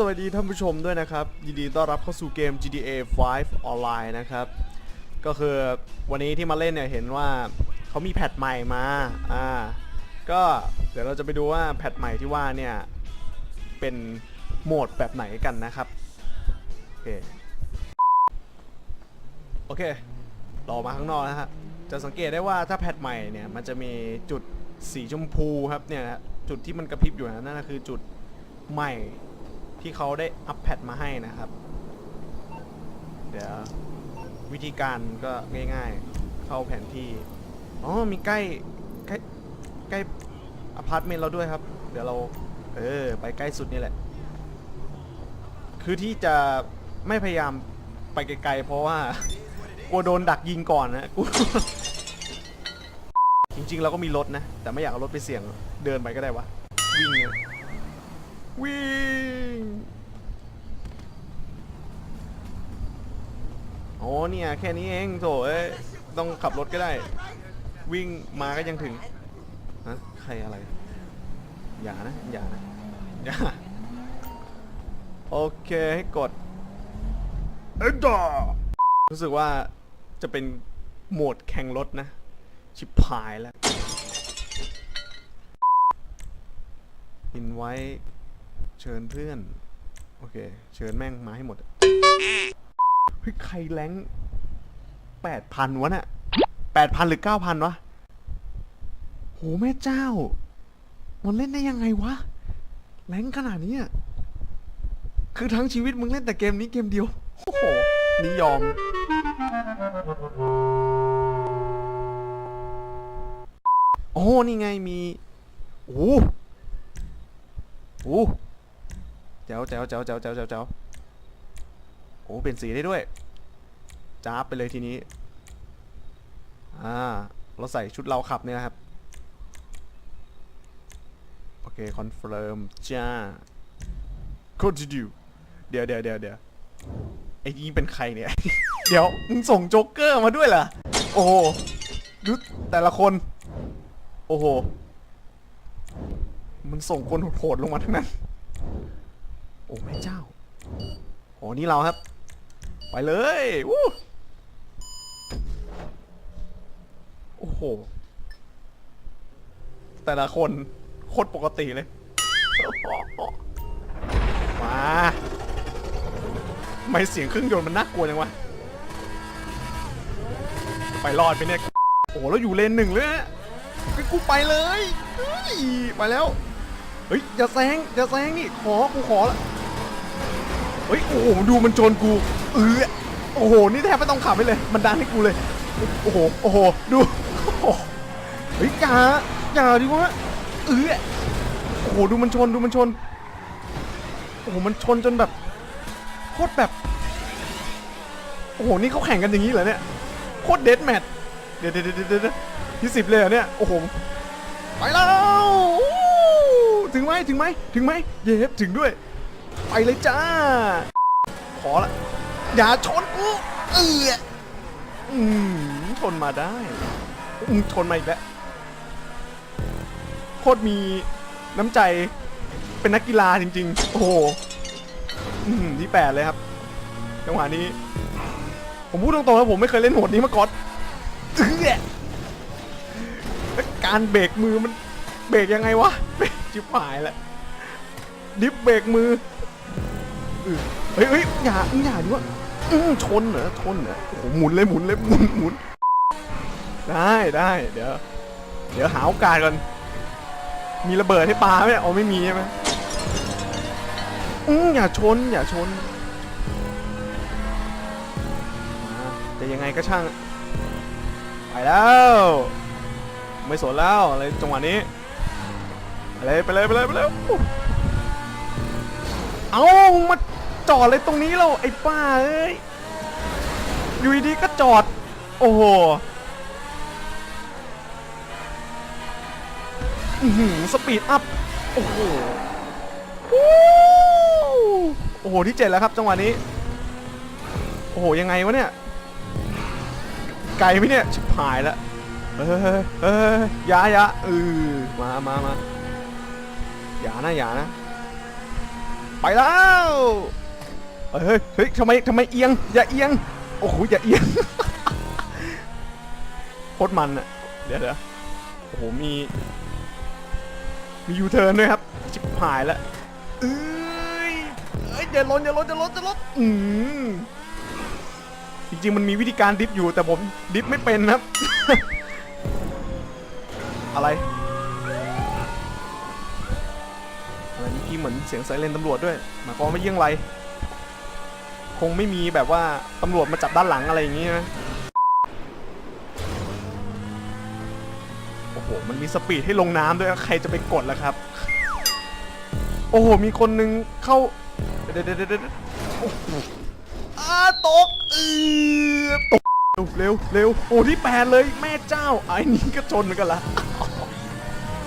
สวัสดีท่านผู้ชมด้วยนะครับ ยินดีต้อนรับเข้าสู่เกม GTA 5 ออนไลน์นะครับ ก็คือวันนี้ที่มาเล่นเนี่ยเห็นว่าเขามีแพทใหม่มา อ่า ก็เดี๋ยวเราจะไปดูว่าแพทใหม่ที่ว่าเนี่ย เป็นโหมดแบบไหนกันนะครับ โอเค โอเคเราอมาข้างนอกนะฮะ จะสังเกตได้ว่าถ้าแพทใหม่เนี่ย มันจะมีจุดสีชมพูครับเนี่ยจุดที่มันกระพริบอยู่นะนั่นคือจุดใหม่ ที่เขาได้อัปแพทมาให้นะครับ เดี๋ยววิธีการก็ง่ายๆ เข้าแผนที่ อ๋อ มีใกล้ใกล้ใกล้อพาร์ตเมนต์เราด้วยครับ เดี๋ยวเรา เออ ไปใกล้สุดนี่แหละ คือที่จะไม่พยายามไปไกลๆ เพราะว่ากลัวโดนดักยิงก่อนนะกูจริงๆ เราก็มีรถนะ แต่ไม่อยากเอารถไปเสี่ยง เดินไปก็ได้วะ วิ่งวิ่งโอ้เนี่ยแค่นี้เองโถเอ้ยต้องขับรถก็ได้ วิ่งมาก็ยังถึงฮะใครอะไร อย่านะ อย่านะ อย่า โอเคให้กดเอ็ดดอรู้สึกว่าจะเป็นโหมดแข่งรถนะ ชิบหายแล้วอินไว้เชิญเพื่อน โอเค เชิญแม่งมาให้หมด เฮ้ยใครแรงแปดพันวะน่ะแปดพันหรือเก้าพันวะโหแม่เจ้า มันเล่นได้ยังไงวะ แรงขนาดนี้อะคือทั้งชีวิตมึงเล่นแต่เกมนี้เกมเดียว โอ้โห นิยอม โอ้ นี่ไงมี โอ้โหโอ้โหแจ๋วแจ๋วแจ๋วแจ๋วแจ๋วแจ๋ว อ้เป็นสีได้ด้วยจ้าไปเลยทีนี้ อ่า เราใส่ชุดเราขับเนี่ยครับ โอเค คอนเฟิร์มจ้า continue เดี๋ยวเดี๋ยวเดี๋ยวเดี๋ยวไอ้นี่เป็นใครเนี่ย เดี๋ยว มึงส่งโจ๊กเกอร์มาด้วยเหรอ โอ้โหดูแต่ละคน โอ้โห มันส่งคนโหดๆลงมาทั้งนั้น โอ้แม่เจ้า โอ้นี่เราครับ ไปเลยวู้โอ้โห แต่ละคนโคตรปกติเลย มาไม่เสียงเครื่องยนต์มันน่ากลัวจังวะ ไปรอดไปเนี่ย โอ้โหแล้วอยู่เลนหนึ่งเลยนะกูไปเลยเฮ้ยไปแล้ว เฮ้ยอย่าแซงอย่าแซงนี่ขอกูขอละ เฮ้ยโอ้โหดูมันโจนกูเออโอ้โหนี่แทบไม่ต้องขับไปเลย มันดันให้กูเลยโอ้โหโอ้โหดูเฮ้ยอย่าอย่าดิวะเออโอ้โหดูมันชนดูมันชนโอ้โหมันชนจนแบบโคตรแบบโอ้โหนี่เขาแข่งกันอย่างนี้เหรอเนี่ยโคตรเดดแมทเดี๋ยวเดี๋ยวเดี๋ยวเดี๋ยวที่สิบเลยเหรอเนี่ยโอ้โหไปแล้วถึงไหมถึงไหมถึงไหมเย็บถึงด้วย ไปเลยจ้า ขอละอย่าชนกูเอออืมชนมาได้อืมชนมาอีกแล้วโคตรมีน้ำใจเป็นนักกีฬาจริง ๆ โอ้โหอืมที่แปดเลยครับจังหวะนี้ ผมพูดตรงๆแล้วผมไม่เคยเล่นโหมดนี้มาก่อนเอื้อการเบรกมือมันเบรกยังไงวะจิบหายแล้วดิฟเบรกมือ เฮ้ยเฮ้ยอย่าอย่าดิวะชนเหรอชนเหรอโอ้โหหมุนเลยหมุนเลยหมุนหมุนได้ได้เดี๋ยว เดี๋ยวหาโอกาสก่อน มีระเบิดให้ปลาไหมเอ๋อไม่มีใช่ไหมอืมอย่าชน อย่าชนแต่ยังไงก็ช่าง ไปแล้ว ไม่สนแล้วอะไรจังหวะนี้ไปเลยไปเลยไปเลยไปเลย เอามาจอดเลยตรงนี้เราไอ้ป้าเอ้ยอยู่ดีๆก็จอด โอ้โหอือหือสปีดอัพ โอ้โห โอ้โห ที่เจ็ดแล้วครับจังหวะนี้ โอ้โห ยังไงวะเนี่ย ไกลไหมเนี่ยชิบหายแล้วเฮ้ยเฮ้ยเฮ้ยอยายาเออมามามาอย่านะอย่านะ ไปแล้วเฮ้ยเฮ้ยทำไมทำไมเอียง อย่าเอียง โอ้โห อย่าเอียงโคตรมันอะเดี๋ยวเดี๋ยวโอ้โห มี มียูเทิร์นด้วยครับ ชิบหายแล้วเอ้ยเอ้ยอย่าล้นอย่าล้นอย่าล้นอย่าล้นอืมจริงๆ มันมีวิธีการดิฟอยู่แต่ผมดิฟไม่เป็นครับ อะไร อะไรเมื่อกี้เหมือนเสียงไซเรนตำรวจด้วยหมายความว่ายี่ยงไร คงไม่มีแบบว่าตำรวจมาจับด้านหลังอะไรอย่างงี้นะโอ้โหมันมีสปีดให้ลงน้ำด้วยใครจะไปกดล่ะครับ โอ้โหมีคนนึงเข้าเดี๋ยวเดี๋ยวเดี๋ยวเดี๋ยวโอ้โหอาตกเออตกเร็วเร็วโอ้ที่แปดเลยแม่เจ้าไอ้นี่ก็ชนเหมือนกันละ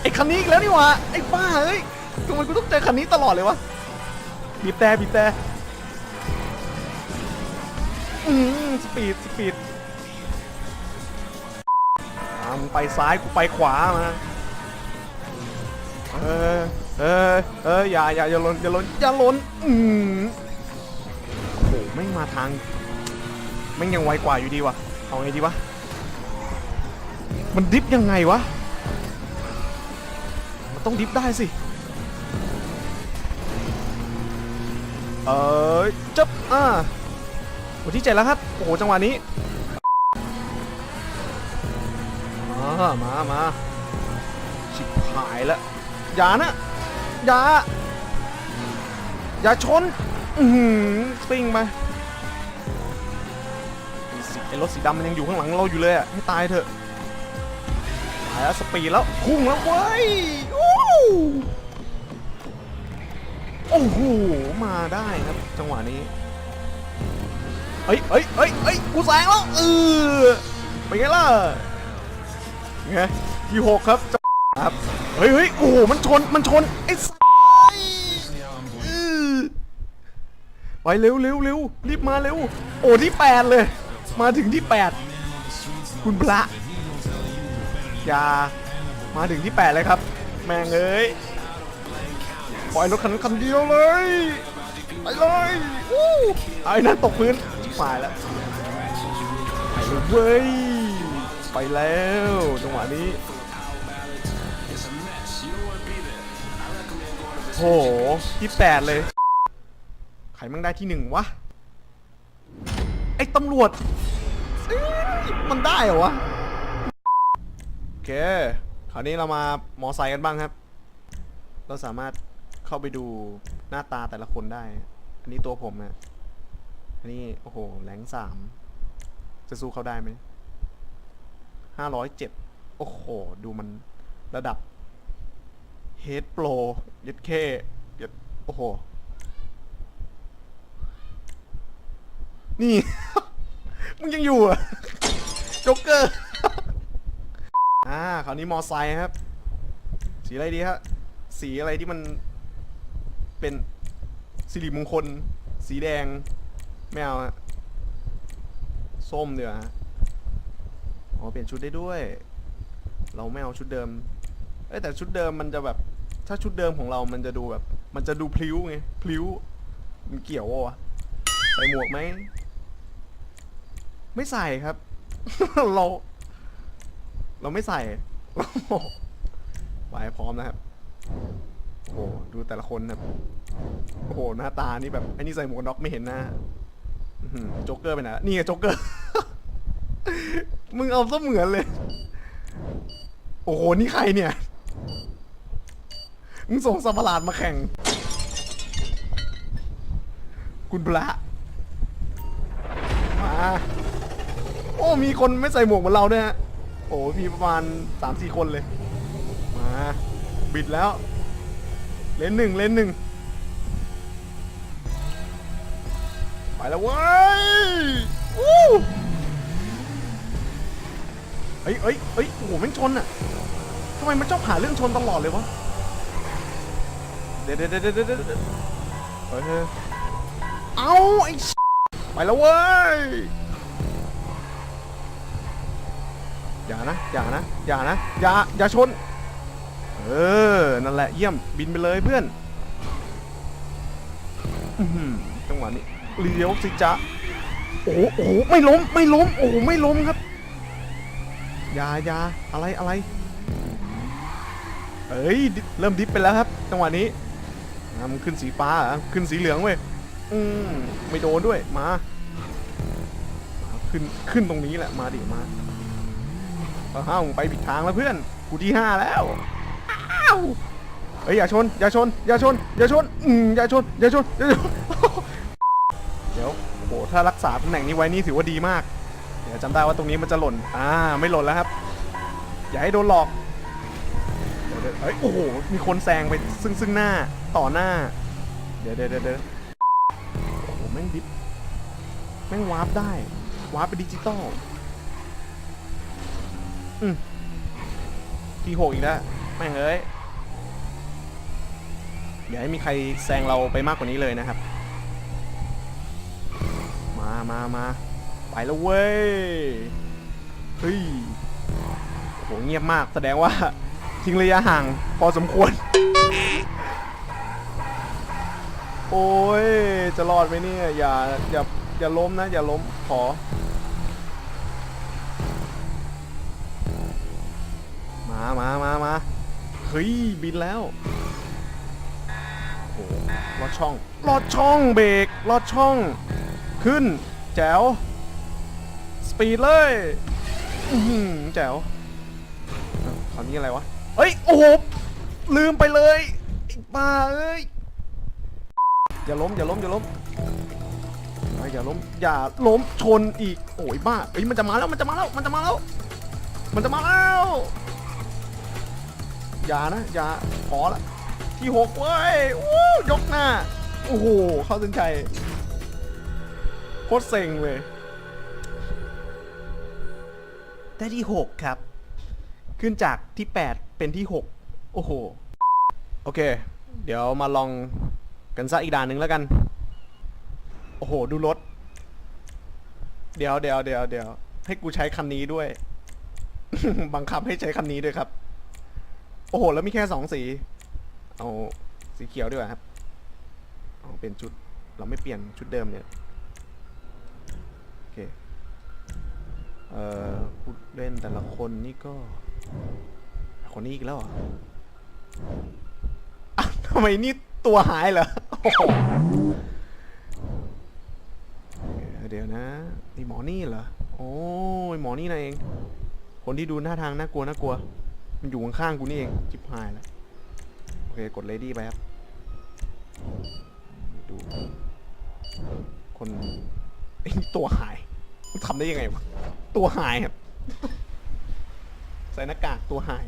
ไอ้คันนี้อีกแล้วนี่หว่าไอ้บ้าเอ้ย ทำไมกูต้องเจอคันนี้ตลอดเลยวะบีบแต่บีบแต่อืมสปีดสปีดอ่ามึงไปซ้ายกูไปขวามาเออเออเอออย่าอย่าอย่าล้นอย่าล้นอย่าล้นอืมโอ้โหไม่งมาทางไม่งยังไวกว่าอยู่ดีวะเอาไงดีวะมันดิฟยังไงวะ มันต้องดิฟได้สิ เออจับอ่าวันที่เจ็ดแล้วครับ โอ้โห จังหวะนี้ มา มา มา ชิบหายแล้วอย่านะ อย่า อย่าชน อือหือซิ่งไปไอ้รถสีดำมันยังอยู่ข้างหลังเราอยู่เลยอะ ให้ตายเถอะไปแล้วสปีดแล้ว พุ่งแล้วเว้ย โอ้ โอ้โห มาได้ครับ จังหวะนี้เอ้ยเอ้ยเอ้ยเอ้ยกูแซงแล้วเออเป็นไงล่ะไงที่หกครับครับ เฮ้ยเฮ้ยโอ้โห มันชน มันชน ไอ้สไปเร็วเร็วเร็วรีบมาเร็ว โอ้ที่แปดเลย มาถึงที่แปดคุณพระอย่ามาถึงที่8เลยครับ แม่งเอ้ย ปล่อยรถคันนั้นคันเดียวเลยไปเลยอู้ไอ้นั่นตกพื้นชิบหายแล้วไปเลยเว้ยไปแล้วจังหวะนี้โหที่8เลยใครมั่งได้ที่หนึ่งวะไอ้ตำรวจมันได้เหรอวะโอเคคราวนี้เรามามอไซค์กันบ้างครับ เราสามารถ เข้าไปดูหน้าตาแต่ละคนได้ อันนี้ตัวผมนะอันนี้โอ้โหแรงสามจะสู้เขาได้ไหมห้าร้อยเจ็ดโอ้โห ดูมันระดับเฮดโปรยัดเคยัดโอ้โห นี่ มึงยังอยู่อะโจ๊กเกอร์ อ่า คราวนี้มอไซค์ครับ สีอะไรดีฮะ สีอะไรที่มัน เป็นสิริมงคล สีแดง ไม่เอาฮะส้มเดี๋ยวาฮะอ๋อเปลี่ยนชุดได้ด้วย เราไม่เอาชุดเดิม เอ้ยแต่ชุดเดิมมันจะแบบ ถ้าชุดเดิมของเรา มันจะดูแบบ มันจะดูพลิ้วไง พลิ้ว มันเกี่ยววะใส่หมวกไหม ไม่ใส่ครับ เรา เราไม่ใส่ ไปพร้อมนะครับ โอ้โหดูแต่ละคนนะครับโอ้โหหน้าตานี่แบบไอ้นี่ใส่หมวกกนน็อกไม่เห็นหน้าอื้อหือโจ๊กเกอร์ไปไหนละนี่ไงโจ๊กเกอร์ มึงเอาซะเหมือนเลย โอ้โห นี่ใครเนี่ย มึงส่งสัตว์ประหลาดมาแข่ง คุณพระมา โอ้ มีคนไม่ใส่หมวกเหมือนเราด้วยฮะ โอ้ มีประมาณสามสี่คนเลย มา บิดแล้ว เลนหนึ่งเลนหนึ่งไปแล้วเว้ยอู้เอ้ยเอ้ยเอ้ยโอ้โหแม่งชนอะทำไมมันชอบหาเรื่องชนตลอดเลยวะเดี๋ยวเดี๋ยวเดี๋ยวเดี๋ยวเดี๋ยวเดี๋ยวเฮ้ยเฮ้ยเอาไอ้ไปแล้วเว้ยอย่านะอย่านะอย่านะอย่าอย่าชน เออ นั่นแหละเยี่ยมบินไปเลยเพื่อนอื้อหือจังหวะนี้เลี้ยวสิจ๊ะโอ้โหโอ้โหไม่ล้มไม่ล้มโอ้โหไม่ล้มครับอยาอยาอะไรอะไรเอ้ยดิเริ่มดิฟไปแล้วครับ จังหวะนี้อะมันขึ้นสีฟ้าเหรอขึ้นสีเหลืองเว้ยอืมไม่โดนด้วยมามาขึ้นขึ้นตรงนี้แหละมาดิมา อ้าวมึงไปผิดทางแล้วเพื่อน กูที่ห้าแล้วาวเฮ้ยอย่าชนอย่าชนอย่าชนอย่าชนอืมอย่าชนอย่าชนอย่าชน เดี๋ยวโอ้โหถ้ารักษาตำแหน่งนี้ไว้นี่ถือว่าดีมาก เดี๋ยวจำได้ว่าตรงนี้มันจะหล่น อ่า ไม่หล่นแล้วครับ อย่าให้โดนหลอกเดี๋ยวเดี๋ยวเฮ้ย โอ้โห มีคนแซงไปซึ่งซึ่งหน้า ต่อหน้า เดี๋ยวเดี๋ยวเดี๋ยวเดี๋ยวโอ้โห แม่งดิฟแม่งวาร์ปได้ วาร์ปเป็นดิจิตอล อืมทีหกอีกแล้ว แม่งเอ้ย อย่าให้มีใครแซงเราไปมากกว่านี้เลยนะครับ มามามาไปแล้วเว้ย เฮ้ยโหเงียบมากแสดงว่าทิ้งระยะห่างพอสมควร โอ้ย จะรอดไหมเนี่ย อย่า อย่า อย่าล้มนะ อย่าล้ม ขอ มามามามาเฮ้ย บินแล้ว ลอดช่องลอดช่องเบรกลอดช่อง ขึ้น แจ๋ว สปีดเลยอือแจ๋วคราวนี้อะไรวะ เฮ้ย โอ้โห ลืมไปเลยไอ้บ้าเอ้ย อย่าล้ม อย่าล้ม อย่าล้ม อย่าล้ม อย่าล้มชนอีก โอ้ยบ้าเอ้ย มันจะมาแล้ว มันจะมาแล้ว มันจะมาแล้ว มันจะมาแล้ว อย่านะ อย่า ขอละ ที่หกเว้ยวู้ยกหน้า โอ้โห เข้าเส้นชัยโคตรเซ็งเลยได้ที่หกครับ ขึ้นจากที่แปดเป็นที่หกโอ้โห โอเค เดี๋ยวมาลองกันซะอีกด่านหนึ่งแล้วกัน โอ้โห ดูรถ เดี๋ยวเดี๋ยวเดี๋ยวเดี๋ยวให้กูใช้คันนี้ด้วย บังคับให้ใช้คันนี้ด้วยครับ โอ้โห แล้วมีแค่สองสี เอาสีเขียวดีกว่าครับเอาเป็นชุดเราไม่เปลี่ยนชุดเดิมเนี่ยโอเคเอ่อผู้เล่นแต่ละคนนี่ก็ คนนี้อีกแล้วอะทำไมนี่ตัวหายเหรอเดี๋ยวนะนี่หมอนี่เหรอ โอ้ยหมอนี่นะเอง คนที่ดูหน้าทางน่ากลัวน่ากลัว มันอยู่ข้างๆกูนี่เอง จิบหายแล้ว เคกดเลดี้ไปครับ ดู คนตัวหายมันทำได้ยังไงวะ ตัวหายครับ ใส่หน้ากากตัวหาย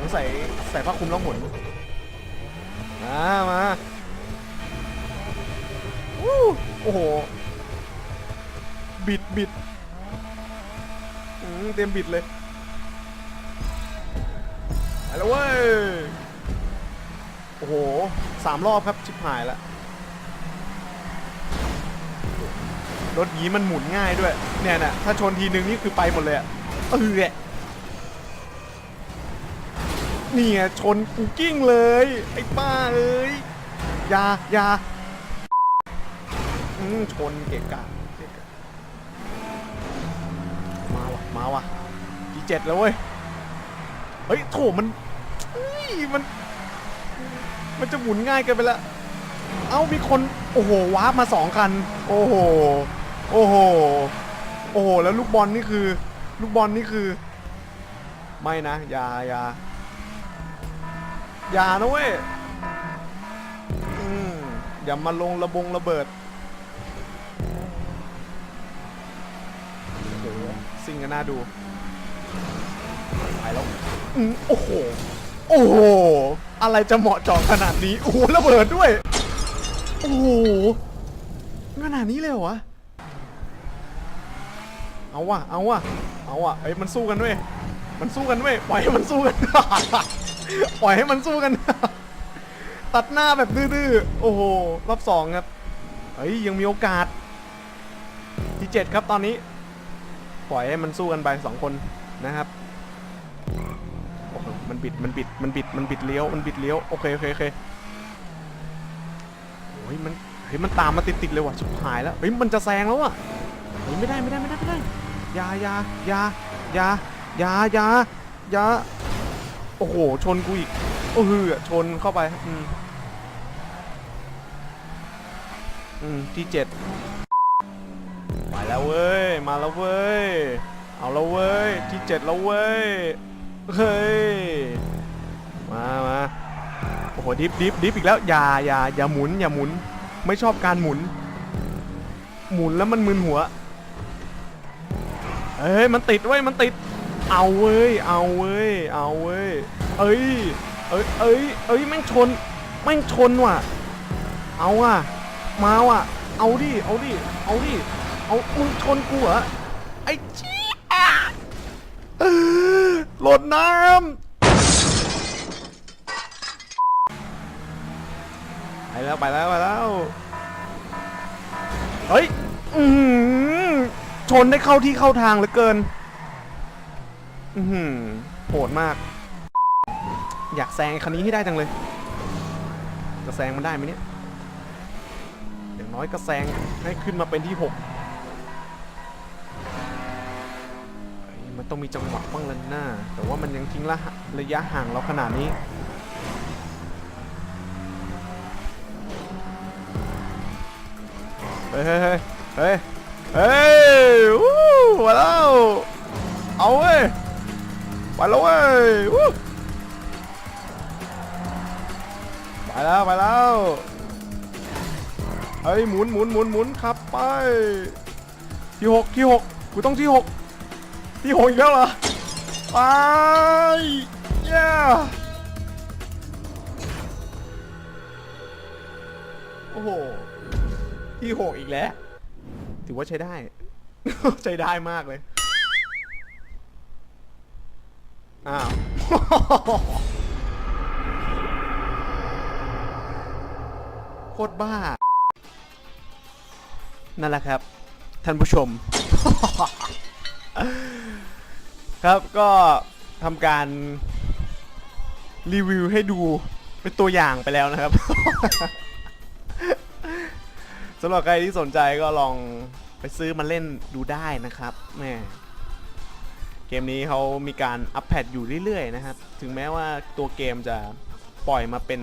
ต้องใส่ใส่ผ้าคลุมล่องหนมามาโอ้โห บิดบิดเต็มบิดเลยไปแล้วเว้ย อ้โหสามรอบครับชิบหายล้วรถยี้มันหมุนง่ายด้วย เนี่ยนะถ้าชนทีนึงนี่คือไปหมดเลยอะเออนี่ไงชนกูกิ้งเลย ไอ้ป้าเอ้ยยายาอืมชนเกะกะมาว่ะมาว่ะทีเจ็ดแล้วเว้ย เฮ้ยโถมันเฮ้ยมัน มันจะหมุนง่ายเกินไปล้วเอ้ามีคนโอ้โหวาร์ปมาสองคัน โอ้โห โอ้โห โอ้โห แล้วลูกบอลนี่คือ ลูกบอลนี่คือ ไม่นะอย่าอย่าอย่านะเว้ยอืมอย่ามาลงระบงระเบิดโอ้โหสิ่งกันน่าดูไปแล้วอืมโอ้โห โอ้โห อะไรจะเหมาะเจาะขนาดนี้ โอ้โหระเบิดด้วย โอ้โหขนาดนี้เลยเหรอวะ เอาวะเอาวะเอาวะเอ้ยมันสู้กันด้ย มันสู้กันด้ย ปล่อยให้มันสู้กัน ปล่อยให้มันสู้กัน ตัดหน้าแบบดื้อๆ โอ้โห รอบสองครับ เฮ้ย ยังมีโอกาส ที่เจ็ดครับตอนนี้ ปล่อยให้มันสู้กันไปสองคนนะครับ บิดมันบิดมันบิดมันบิดเลี้ยวมันบิดเลี้ยวโอเคโอเคโอเคโอ้เฮ้ยมันเฮ้ยมันตามมาติดๆเลยว่ะชิบหายแล้วเฮ้ยมันจะแซงแล้วอะเฮ้ยไม่ได้ไม่ได้ไม่ได้ไม่ได้ยายายายายายายาโอ้โหชนกูอีกโอ้โหชนเข้าไปอืมอืมที่เจ็ดไปแล้วเว้ยมาแล้วเว้ยเอาแล้วเว้ยที่เจ็ดแล้วเว้ย เฮ้ย มามาโอ้โห ดิฟดิฟดิฟอีกแล้ว อย่าอย่าอย่าหมุน อย่าหมุน ไม่ชอบการหมุน หมุนแล้วมันมึนหัวเอ้ย มันติดเว้ย มันติด เอาเว้ย เอาเว้ย เอาเว้ย เอ้ย เอ้ย เอ้ย เอ้ย แม่งชน แม่งชนว่ะ เอาอะ มาว่ะ เอาดิ เอาดิ เอาดิ เอา มึงชนกูเหรอ ไอ้เจี๊ย หล่นน้ำไปแล้วไปแล้วไปแล้ว เฮ้ย อือหือชนได้เข้าที่เข้าทางเหลือเกิน อือหือโหดมาก อยากแซงคันนี้ให้ได้จังเลย จะแซงมันได้ไหมเนี่ย อย่างน้อยก็แซงให้ขึ้นมาเป็นที่หก มันต้องมีจังหวะบ้างแล้วนะแต่ว่ามันยังทิ้งละระยะห่างเราขนาดนี้เฮ้ยเฮ้ยเฮ้ยเฮ้ยวู้มาแล้วเอาเว้ยไปแล้วเว้ยวู้ไปแล้วไปแล้วเฮ้ยหมุนหมุนหมุนหมุนครับไปที่หกที่หกกูต้องที่หก ที่หกอีกแล้วเหรอไปเย้โอ้โหที่หกอีกแล้ว ถือว่าใช้ได้ ใช้ได้มากเลย อ้าว โคตรบ้า นั่นแหละครับ ท่านผู้ชม ครับก็ทำการรีวิวให้ดูเป็นตัวอย่างไปแล้วนะครับ สำหรับใครที่สนใจก็ลองไปซื้อมาเล่นดูได้นะครับแม่เกมนี้เขามีการอัปเดตอยู่เรื่อยๆนะครับ ถึงแม้ว่าตัวเกมจะปล่อยมาเป็น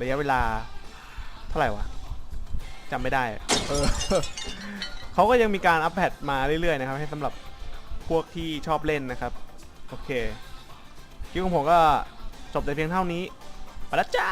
ระยะเวลาเท่าไหร่วะจำไม่ได้ เออเขาก็ยังมีการอัปเดตมาเรื่อยๆนะครับ ให้สำหรับ พวกที่ชอบเล่นนะครับ โอเคคลิปของผมก็จบแต่เพียงเท่านี้ไปแล้วจ้า